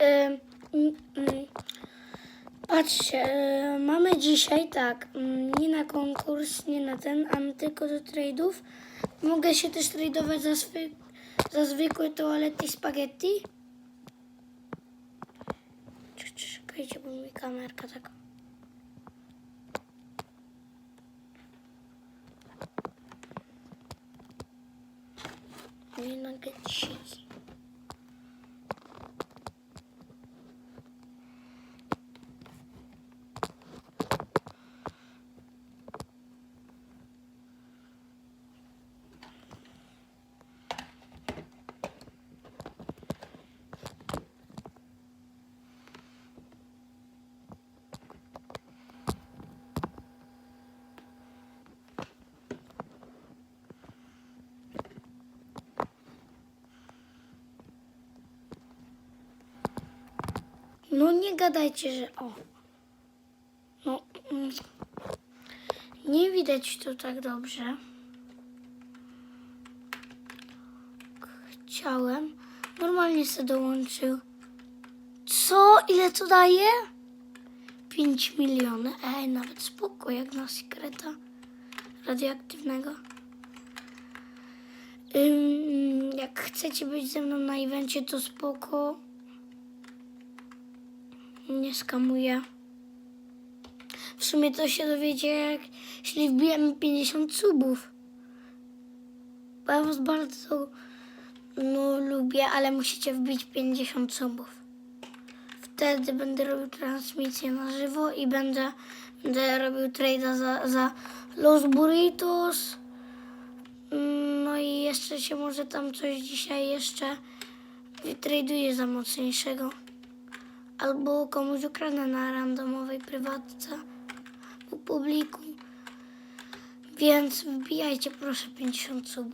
Mm, mm, patrzcie, e, mamy dzisiaj tak, mm, nie na konkurs, nie na ten, a tylko do trade'ów. Mogę się też tradeować za, swy, za zwykłe toalety spaghetti. Cz- cz- Czekajcie, bo mi kamerka tak. Nie nuggetsiki. No nie gadajcie, że o. No. mm, Nie widać tu tak dobrze. Chciałem. Normalnie se dołączył. Co? Ile to daje? 5 miliony. Ej, nawet spoko, jak na sekreta radioaktywnego. Ym, jak chcecie być ze mną na evencie, to spoko. Nie skamuję. W sumie to się dowiecie, jak jeśli wbijemy 50 subów. Bo ja was bardzo no, lubię, ale musicie wbić 50 subów. Wtedy będę robił transmisję na żywo i będę, będę robił trade'a za, za Los Burritos. Mm, No i jeszcze się może tam coś dzisiaj jeszcze wytraduję za mocniejszego. Albo komuś ukradnę na randomowej prywatce u publiku. Więc wbijajcie proszę 50 subów.